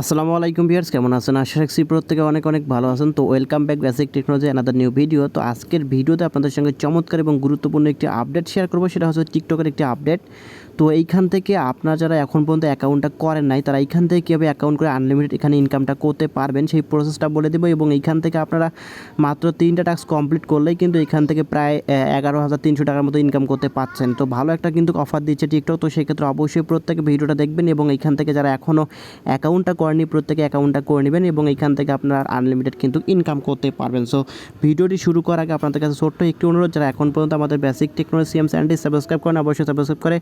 আসসালামু আলাইকুম ভিয়ার্স কেমন আছেন? আশা রাখছি প্রত্যেকে অনেক অনেক ভালো আছেন। তো welcome back basic technology another new video. তো আজকের ভিডিওতে আপনাদের সঙ্গে চমৎকার এবং গুরুত্বপূর্ণ একটি আপডেট শেয়ার করব। সেটা হচ্ছে টিকটকের একটি আপডেট। তো এইখান থেকে আপনারা যারা এখন পর্যন্ত অ্যাকাউন্টটা করেন নাই, তারা এইখান থেকে কীভাবে অ্যাকাউন্ট করে আনলিমিটেড এখানে ইনকামটা করতে পারবেন, সেই প্রসেসটা বলে দেবো এবং এইখান থেকে আপনারা মাত্র তিনটা টাস্ক কমপ্লিট করলেই কিন্তু এখান থেকে প্রায় এগারো হাজার তিনশো টাকার মতো ইনকাম করতে পারছেন তো ভালো একটা কিন্তু অফার দিচ্ছে টিকটক তো সেক্ষেত্রে অবশ্যই প্রত্যেকে ভিডিওটা দেখবেন এবং এইখান থেকে যারা এখনও অ্যাকাউন্টটা করেনি প্রত্যেকে অ্যাকাউন্টটা করে নেবেন এবং এইখান থেকে আপনারা আনলিমিটেড কিন্তু ইনকাম করতে পারবেন। সো ভিডিওটি শুরু করার আগে আপনাদের কাছে ছোট্ট একটি অনুরোধ, যারা এখন পর্যন্ত আমাদের বেসিক টেকনোলজি সিএম চ্যানেলটি সাবস্ক্রাইব করেন, অবশ্যই সাবস্ক্রাইব করে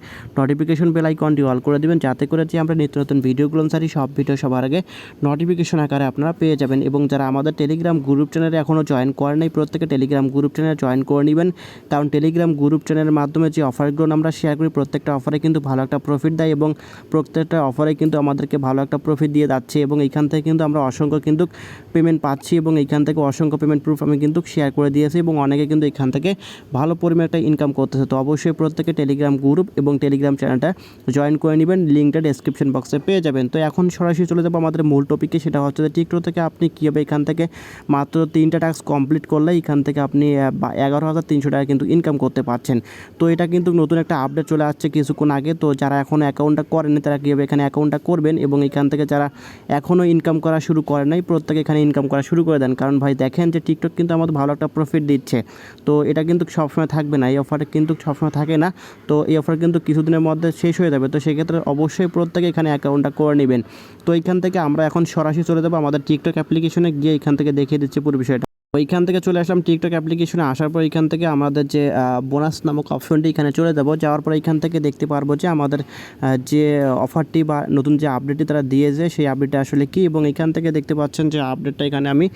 নোটিফিকেশন বেল আইকনটি অল করে দিবেন। যাতে করে যে আমরা নিত্য নতুন ভিডিওগুলো ছাড়ি, সব ভিডিও সবার আগে নোটিফিকেশন আকারে আপনারা পেয়ে যাবেন। এবং যারা আমাদের টেলিগ্রাম গ্রুপ চ্যানেলে এখনও জয়েন করেন নাই, প্রত্যেকে টেলিগ্রাম গ্রুপ চ্যানেলে জয়েন করে নেবেন। কারণ টেলিগ্রাম গ্রুপ চ্যানেলের মাধ্যমে যে অফারগুলো আমরা শেয়ার করি, প্রত্যেকটা অফারে কিন্তু ভালো একটা প্রফিট দেয় এবং প্রত্যেকটা অফারে কিন্তু আমাদেরকে ভালো একটা প্রফিট দিয়ে যাচ্ছে এবং এইখান থেকে কিন্তু আমরা অসংখ্য কিন্তু পেমেন্ট পাচ্ছি এবং এইখান থেকে অসংখ্য পেমেন্ট প্রুফ আমি কিন্তু শেয়ার করে দিয়েছি এবং অনেকে কিন্তু এখান থেকে ভালো পরিমাণে একটা ইনকাম করতেছে। তো অবশ্যই প্রত্যেকে টেলিগ্রাম গ্রুপ এবং টেলিগ্রাম চ্যানেলটা জয়েন করে নেবেন লিঙ্কটা ডেসক্রিপশন বক্সে পেয়ে যাবেন। তো এখন সরাসরি চলে যাব আমাদের মূল টপিকে সেটা হচ্ছে যে টিকটক থেকে আপনি কীভাবে এখান থেকে মাত্র তিনটা টাস্ক কমপ্লিট করলে এখান থেকে আপনি এগারো হাজার তিনশো টাকা কিন্তু ইনকাম করতে পারছেন। তো এটা কিন্তু নতুন একটা আপডেট চলে আসছে কিছুক্ষণ আগে। তো যারা এখন অ্যাকাউন্টটা করেনি তারা কীভাবে এখানে অ্যাকাউন্টটা করবেন এবং এখান থেকে যারা এখনও ইনকাম করা শুরু করে নাই, প্রত্যেকে এখানে ইনকাম করা শুরু করে দেন। কারণ ভাই, দেখেন যে টিকটক কিন্তু আমাদের ভালো একটা প্রফিট দিচ্ছে। তো এটা কিন্তু সবসময় থাকবে না, এই অফারটা কিন্তু সবসময় থাকে না। তো এই অফার কিন্তু কিছুদিনের মধ্যে শেষ হয়ে যাবে। তো সেক্ষেত্রে অবশ্যই প্রত্যেকে এখানে অ্যাকাউন্টটা করে নেবেন। তো এইখান থেকে আমরা এখন সরাসরি চলে যাব আমাদের টিকটক অ্যাপ্লিকেশনে গিয়ে এখান থেকে দেখিয়ে দিচ্ছে পুরো বিষয়টা। ওইখান থেকে চলে আসলাম টিকটক অ্যাপ্লিকেশনে আসার পর এখান থেকে আমাদের যে বোনাস নামক অপশনটি এখানে চলে যাব। যাওয়ার পর এখান থেকে দেখতে পারব যে আমাদের যে অফারটি বা নতুন যে আপডেটটি তারা দিয়েছে, সেই আপডেটটা আসলে কি? এবং এখান থেকে দেখতে পাচ্ছেন যে আপডেটটা এখানে আমি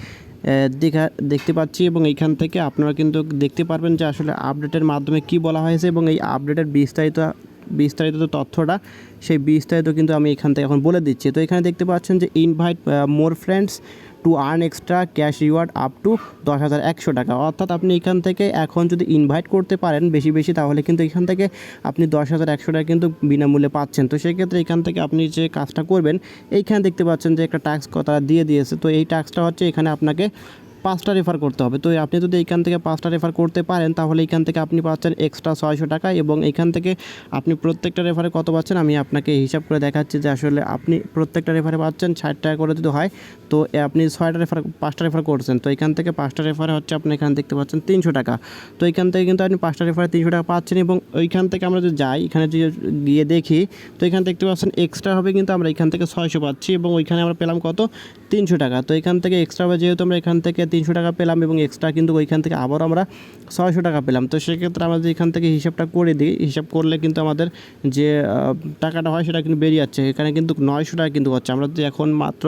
দেখা, দেখতে পাচ্ছি। এবং এইখান থেকে আপনারা কিন্তু দেখতে পারবেন যে আসলে আপডেটের মাধ্যমে কি বলা হয়েছে। এবং এই আপডেটের বিস্তারিত বিস্তারিত তথ্যটা, সেই বিস্তারিত কিন্তু আমি এখান থেকে এখন বলে দিচ্ছি। তো এখানে দেখতে পাচ্ছেন যে invite more friends to earn extra cash reward up to দশ হাজার একশো টাকা। অর্থাৎ আপনি এখান থেকে এখন যদি ইনভাইট করতে পারেন বেশি বেশি, তাহলে কিন্তু এখান থেকে আপনি দশ হাজার একশো টাকা কিন্তু বিনামূল্যে পাচ্ছেন। তো সেক্ষেত্রে এখান থেকে আপনি যে কাজটা করবেন, এইখানে দেখতে পাচ্ছেন যে একটা ট্যাক্স তারা দিয়ে দিয়েছে। তো এই ট্যাক্সটা হচ্ছে এখানে আপনাকে পাঁচটা রেফার করতে হবে। তো আপনি যদি এইখান থেকে পাঁচটা রেফার করতে পারেন, তাহলে এইখান থেকে আপনি পাচ্ছেন এক্সট্রা ছয়শো টাকা এবং এইখান থেকে আপনি প্রত্যেকটা রেফারে কত পাচ্ছেন, আমি আপনাকে হিসাব করে দেখাচ্ছি যে আসলে আপনি প্রত্যেকটা রেফারে পাচ্ছেন ষাট টাকা করে যদি হয়, তো আপনি ছয়টা রেফার পাঁচটা রেফার করছেন। তো এখান থেকে পাঁচটা রেফারে হচ্ছে আপনি এখানে দেখতে পাচ্ছেন তিনশো টাকা। তো এখান থেকে কিন্তু আপনি পাঁচটা রেফারে তিনশো টাকা পাচ্ছেন এবং ওইখান থেকে আমরা যদি যাই, এখানে যদি গিয়ে দেখি, তো এখান দেখতে পাচ্ছেন এক্সট্রা হবে কিন্তু আমরা এখান থেকে ছয়শো পাচ্ছি এবং ওইখানে আমরা পেলাম কত? তিনশো টাকা। তো এখান থেকে এক্সট্রা হবে যেহেতু আমরা এখান থেকে তিনশো টাকা পেলাম এবং এক্সট্রা কিন্তু ওইখান থেকে আবার আমরা ছয়শো টাকা পেলাম। তো সেক্ষেত্রে আমরা এখান থেকে হিসাবটা করে দিই, হিসাব করলে কিন্তু আমাদের যে টাকাটা হয় সেটা কিন্তু বেরিয়ে যাচ্ছে। এখানে কিন্তু নয়শো টাকা কিন্তু হচ্ছে। আমরা যদি এখন মাত্র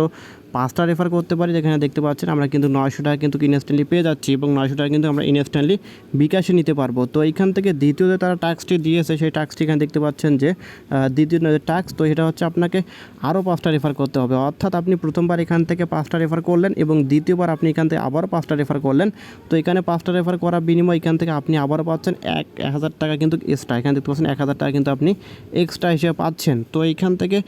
পাঁচটা রেফার করতে পারি, যেখানে দেখতে পাচ্ছেন আমরা কিন্তু নয়শো টাকা কিন্তু ইনস্ট্যান্টলি পেয়ে যাচ্ছি এবং নয়শো টাকা কিন্তু আমরা ইনস্ট্যান্টলি বিকাশে নিতে পারব। তো এইখান থেকে দ্বিতীয় যে তারা টাস্কটি দিয়েছে, সেই টাস্কটি এখানে দেখতে পাচ্ছেন যে দ্বিতীয় যে টাস্ক তো এটা হচ্ছে আপনাকে আরও পাঁচটা রেফার করতে হবে। অর্থাৎ আপনি প্রথমবার এখান থেকে পাঁচটা রেফার করলেন এবং দ্বিতীয়বার আপনি এখান থেকে আবার পাঁচটা রেফার করলেন। তো এখানে পাঁচটা রেফার করার বিনিময়ে এখান থেকে আপনি আবারও পাচ্ছেন এক এক হাজার টাকা কিন্তু এক্সট্রা এখানে দেখতে পাচ্ছেন এক হাজার টাকা কিন্তু আপনি এক্সট্রা হিসেবে পাচ্ছেন। তো এইখান থেকে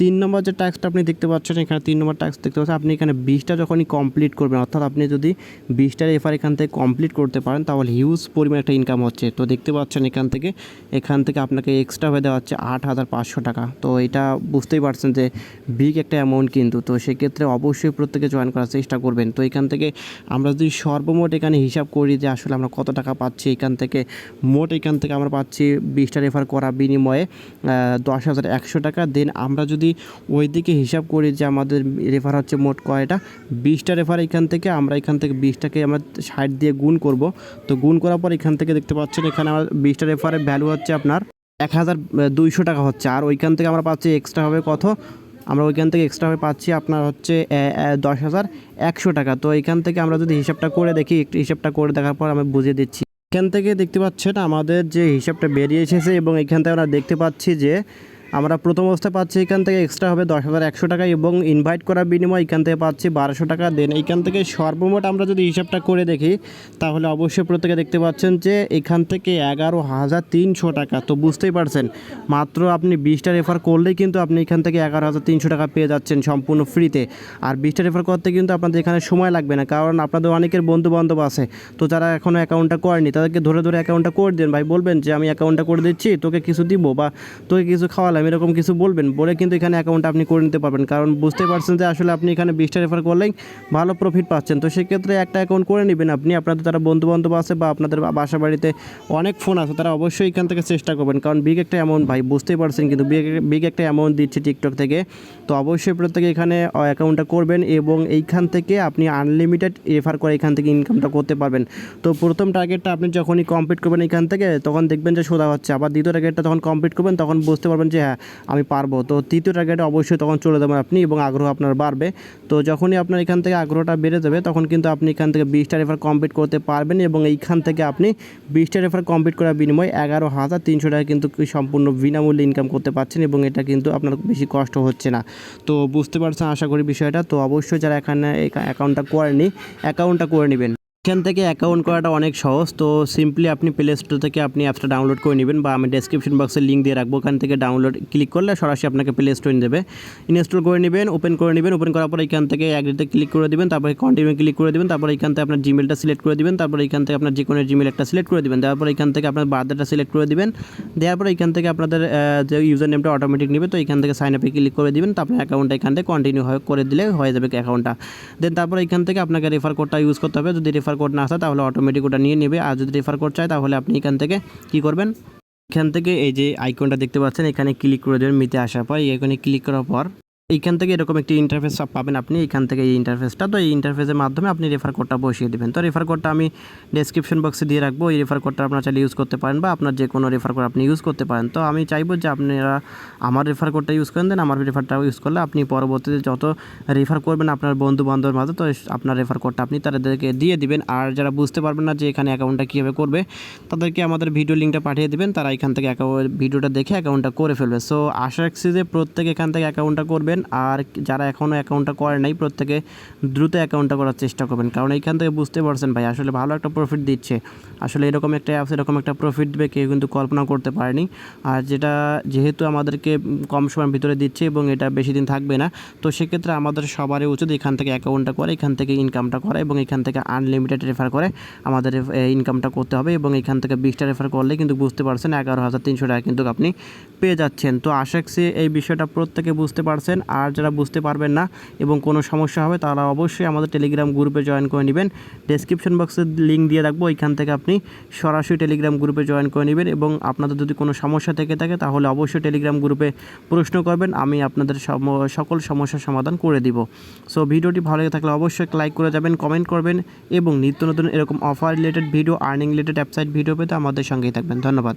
তিন নম্বর যে ট্যাক্সটা আপনি দেখতে পাচ্ছেন, এখানে তিন নম্বর ট্যাক্স দেখতে পাচ্ছেন। আপনি এখানে বিশটা যখনই কমপ্লিট করবেন, অর্থাৎ আপনি যদি বিশটা রেফার এখান থেকে কমপ্লিট করতে পারেন, তাহলে হিউজ পরিমাণ একটা ইনকাম হচ্ছে। তো দেখতে পাচ্ছেন এখান থেকে এখান থেকে আপনাকে এক্সট্রা হয়ে দেওয়া হচ্ছে আট হাজার পাঁচশো টাকা। তো এটা বুঝতেই পারছেন যে বিগ একটা অ্যামাউন্ট কিন্তু। তো সেক্ষেত্রে অবশ্যই প্রত্যেকে জয়েন করার চেষ্টা করবেন। তো এখান থেকে আমরা যদি সর্বমোট এখানে হিসাব করি যে আসলে আমরা কত টাকা পাচ্ছি, এখান থেকে মোট এখান থেকে আমরা পাচ্ছি বিশটা রেফার করা বিনিময়ে দশ হাজার একশো টাকা। দেন আমরা যদি ওই দিকে হিসাব করি যে আমাদের রেফার হচ্ছে মোট কয়টা, বিশটা রেফার এখান থেকে, আমরা এখান থেকে বিশটাকে আমরা ষাট দিয়ে গুণ করব। তো গুণ করার পর এখান থেকে দেখতে পাচ্ছেন এখানে আমার বিশটা রেফারের ভ্যালু হচ্ছে আপনার এক হাজার দুইশো টাকা হচ্ছে। আর ওইখান থেকে আমরা পাচ্ছি এক্সট্রা হবে কত? আমরা ওইখান থেকে এক্সট্রা হয়ে পাচ্ছি আপনার হচ্ছে দশ হাজার একশো টাকা। তো এখান থেকে আমরা যদি হিসাবটা করে দেখি, একটু হিসাবটা করে দেখার পর আমি বুঝিয়ে দিচ্ছি। এখান থেকে দেখতে পাচ্ছেন আমাদের যে হিসাবটা বেরিয়ে এসেছে এবং এখান থেকে আমরা দেখতে পাচ্ছি যে আমরা প্রথম অবস্থায় পাচ্ছি এখান থেকে এক্সট্রা হবে দশ হাজার একশো টাকা এবং ইনভাইট করার বিনিময়ে এখান থেকে পাচ্ছি বারোশো টাকা। দেন এইখান থেকে সর্বমোট আমরা যদি হিসাবটা করে দেখি, তাহলে অবশ্যই প্রত্যেকে দেখতে পাচ্ছেন যে এখান থেকে এগারো হাজার তিনশো টাকা। তো বুঝতেই পারছেন, মাত্র আপনি বিশটা রেফার করলেই কিন্তু আপনি এখান থেকে এগারো হাজার তিনশো টাকা পেয়ে যাচ্ছেন সম্পূর্ণ ফ্রিতে আর বিশটা রেফার করতে কিন্তু আপনাদের এখানে সময় লাগবে না, কারণ আপনাদের অনেকের বন্ধু বান্ধব আছে। তো যারা এখনও অ্যাকাউন্টটা করেনি, তাদেরকে ধরে ধরে অ্যাকাউন্টটা করে দেন। ভাই বলবেন যে, আমি অ্যাকাউন্টটা করে দিচ্ছি, তোকে কিছু দিব বা তোকে কিছু খাওয়ালাম। এরকম কিছু বলবেন, বলে কিন্তু এখানে অ্যাকাউন্টটা আপনি করে নিতে পারবেন। কারণ বুঝতে পারছেন যে আসলে আপনি এখানে বিশটা রেফার করলেই ভালো প্রফিট পাচ্ছেন। তো সেক্ষেত্রে একটা অ্যাকাউন্ট করে নেবেন আপনি। আপনাদের তারা বন্ধু বান্ধব আছে বা আপনাদের বাসা বাড়িতে অনেক ফোন আছে, তারা অবশ্যই এখান থেকে চেষ্টা করবেন। কারণ বিগ একটা অ্যামাউন্ট ভাই, বুঝতেই পারছেন কিন্তু বিগ বিগ একটা অ্যামাউন্ট দিচ্ছে টিকটক থেকে। তো অবশ্যই প্রত্যেকে এখানে অ্যাকাউন্টটা করবেন এবং এইখান থেকে আপনি আনলিমিটেড রেফার করে এখান থেকে ইনকামটা করতে পারবেন। তো প্রথম টার্গেটটা আপনি যখনই কমপ্লিট করবেন এখান থেকে, তখন দেখবেন যে সোজা হচ্ছে। আবার দ্বিতীয় টার্গেটটা যখন কমপ্লিট করবেন, তখন বুঝতে পারবেন যে হ্যাঁ আমি পারব। তো তৃতীয় টার্গেটে অবশ্যই তখন চলে যাবেন আপনি এবং আগ্রহ আপনার বাড়বে। তো যখনই আপনার এখান থেকে আগ্রহটা বেড়ে যাবে, তখন কিন্তু আপনি এখান থেকে বিশটা রেফার কমপ্লিট করতে পারবেন এবং এইখান থেকে আপনি বিশটা রেফার কমপ্লিট করার বিনিময়ে এগারো হাজার তিনশো টাকা কিন্তু সম্পূর্ণ বিনামূল্যে ইনকাম করতে পারছেন এবং এটা কিন্তু আপনার বেশি কষ্ট হচ্ছে না। তো বুঝতে পারছেন আশা করি বিষয়টা। তো অবশ্যই যারা এখানে অ্যাকাউন্টটা করেনি অ্যাকাউন্টটা করে নেবেন। এখান থেকে অ্যাকাউন্ট করাটা অনেক সহজ। তো সিম্পলি আপনি প্লে স্টোর থেকে আপনি অ্যাপসটা ডাউনলোড করে নেবেন বা আমি ডেসক্রিপশন বক্সে লিঙ্ক দিয়ে রাখব। ওখান থেকে ডাউনলোড ক্লিক করলে সরাসরি আপনাকে প্লে স্টোরে দেবে। ইনস্টল করে নেবেন ওপেন করে নেবেন ওপেন করার পর এখান থেকে অ্যাগ্রিতে ক্লিক করে দেবেন, তারপরে কন্টিনিউ ক্লিক করে দেবেন, তারপর এখান থেকে আপনার জিমেলটা সিলেক্ট করে দেবেন, তারপর এখান থেকে আপনার যে কোনো জিমেল একটা সিলেক্ট করে দেবেন। তারপর এখান থেকে আপনার বার্থডেটা সিলেক্ট করে দেবেন। দেওয়ার পর এখান থেকে আপনাদের যে ইউজার নেমটা অটোমেটিক নেবে, তো এখান থেকে সাইন আপে ক্লিক করে দিবেন, তারপর অ্যাকাউন্টটা এখান থেকে কন্টিনিউ করে দিলে হয়ে যাবে অ্যাকাউন্টটা দেন তারপর এখান থেকে আপনাকে রেফার কোডটা ইউজ করতে হবে। যদি রেফার কোড না আসে, তাহলে অটোমেটিক ওটা নিয়ে নেবে। আর যদি রেফার কোড চায়, তাহলে আপনি এখান থেকে কি করবেন? এখান থেকে এই যে আইকনটা দেখতে পাচ্ছেন, এখানে ক্লিক করে দেবেন মিতে আসার পর। এখানে ক্লিক করার পর এইখান থেকে এরকম একটি ইন্টারফেস পাবেন আপনি এখান থেকে এই ইন্টারফেসটা তো এই ইন্টারফেসের মাধ্যমে আপনি রেফার কোডটা বসিয়ে দেবেন। তো রেফার কোডটা আমি ডেসক্রিপশন বক্সে দিয়ে রাখব। এই রেফার কোডটা আপনারা চাইলে ইউজ করতে পারেন বা আপনার যে কোনো রেফার কোড আপনি ইউজ করতে পারেন। তো আমি চাইব যে আপনারা আমার রেফার কোডটা ইউজ করেন দেন আমার রেফারটা ইউজ করলে আপনি পরবর্তীতে যত রেফার করবেন আপনার বন্ধু বান্ধবের মাঝে, তো আপনার রেফার কোডটা আপনি তাদেরকে দিয়ে দিবেন। আর যারা বুঝতে পারবেন না যে এখানে অ্যাকাউন্টটা কীভাবে করবে, তাদেরকে আমাদের ভিডিও লিঙ্কটা পাঠিয়ে দেবেন। তারা এখান থেকে ভিডিওটা দেখে অ্যাকাউন্টটা করে ফেলবে। সো আশা রাখছি যে প্রত্যেকে এখান থেকে অ্যাকাউন্টটা করবেন। আর যারা এখনও অ্যাকাউন্টটা করে নাই, প্রত্যেকে দ্রুত অ্যাকাউন্টটা করার চেষ্টা করবেন। কারণ এইখান থেকে বুঝতে পারছেন ভাই, আসলে ভালো একটা প্রফিট দিচ্ছে। আসলে এরকম একটা অ্যাপস এরকম একটা প্রফিট দেবে, কেউ কিন্তু কল্পনা করতে পারেনি। আর যেটা যেহেতু আমাদেরকে কম সময়ের ভিতরে দিচ্ছে এবং এটা বেশি দিন থাকবে না, তো সেক্ষেত্রে আমাদের সবারই উচিত এখান থেকে অ্যাকাউন্টটা করে, এখান থেকে ইনকামটা করা এবং এখান থেকে আনলিমিটেড রেফার করে আমাদের ইনকামটা করতে হবে এবং এখান থেকে বিশটা রেফার করলে কিন্তু বুঝতে পারছেন এগারো হাজার তিনশো টাকা কিন্তু আপনি পেয়ে যাচ্ছেন। তো আশা রাখছি এই বিষয়টা প্রত্যেকে বুঝতে পারছেন। আর যারা বুঝতে পারবেন না এবং কোনো সমস্যা হবে, তারা অবশ্যই আমাদের টেলিগ্রাম গ্রুপে জয়েন করে নেবেন। ডেসক্রিপশন বক্সে লিঙ্ক দিয়ে রাখব, ওইখান থেকে আপনি সরাসরি টেলিগ্রাম গ্রুপে জয়েন করে নেবেন এবং আপনাদের যদি কোনো সমস্যা থেকে থাকে, তাহলে অবশ্যই টেলিগ্রাম গ্রুপে প্রশ্ন করবেন, আমি আপনাদের সকল সমস্যার সমাধান করে দিব। সো ভিডিওটি ভালো লেগে থাকলে অবশ্যই লাইক করে যাবেন কমেন্ট করবেন এবং নিত্য নতুন এরকম offer related video earning related website video পেতে আমাদের সঙ্গেই থাকবেন। ধন্যবাদ।